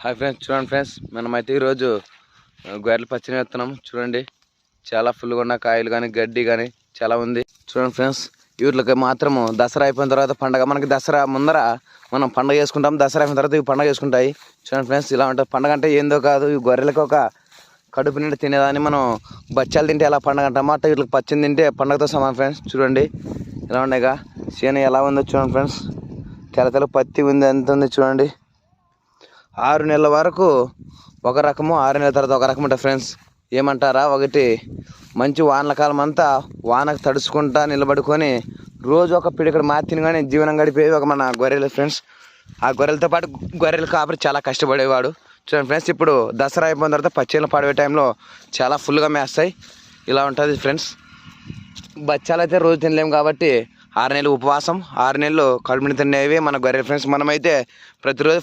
Hi friends చూడండి friends మనమైతే ఈరోజు గొర్రెలు పచ్చిని వేస్తున్నాం చూడండి చాలా ఫుల్గా ఉన్న కాయలు కానీ గడ్డి కానీ చాలా ఉంది. చూడండి ఫ్రెండ్స్ వీటికి మాత్రము దసరా అయిపోయిన తర్వాత పండగ మనకి దసరా ముందర మనం పండగ చేసుకుంటాం. దసరా అయిపోయిన తర్వాత ఇవి పండగ చేసుకుంటాయి. చూడండి ఫ్రెండ్స్ ఇలా ఉంటుంది. పండగ అంటే ఏందో కాదు ఈ గొర్రెలకు ఒక కడుపు నిండి తినేదాన్ని మనం. బచ్చాలు తింటే ఎలా పండగ అంటామో? అట్లా వీటికి పచ్చింది తింటే పండగతో సమానం ఫ్రెండ్స్ చూడండి. ఇలా ఉన్నాయిగా చేను ఎలా ఉందో చూడండి ఫ్రెండ్స్. తెల్ల తెల్ల పత్తి ఉంది ఎంత ఉంది చూడండి. ఆరు నెలల వరకు ఒక రకము ఆరు నెలల తర్వాత ఒక రకం ఉంటుంది ఫ్రెండ్స్ ఏమంటారా? ఒకటి మంచి వానల కాలం అంతా వానకు తడుచుకుంటా నిలబడుకొని రోజు ఒక పిడికడు మార్చిన కానీ జీవనం గడిపేది ఒక మన గొర్రెలు ఫ్రెండ్స్ ఆ గొర్రెలతో పాటు గొర్రెలు కాపరి చాలా కష్టపడేవాడు. చూడండి ఫ్రెండ్స్ ఇప్పుడు దసరా అయిపోయిన తర్వాత పచ్చళ్ళు పడవే టైంలో చాలా ఫుల్గా మేస్తాయి. ఇలా ఉంటుంది ఫ్రెండ్స్ బచ్చాలు అయితే రోజు తినలేము కాబట్టి ఆరు నెలలు ఉపవాసం ఆరు నెలలు కడుపుని తినేవి మన గొర్రె ఫ్రెండ్స్ మనమైతే ప్రతిరోజు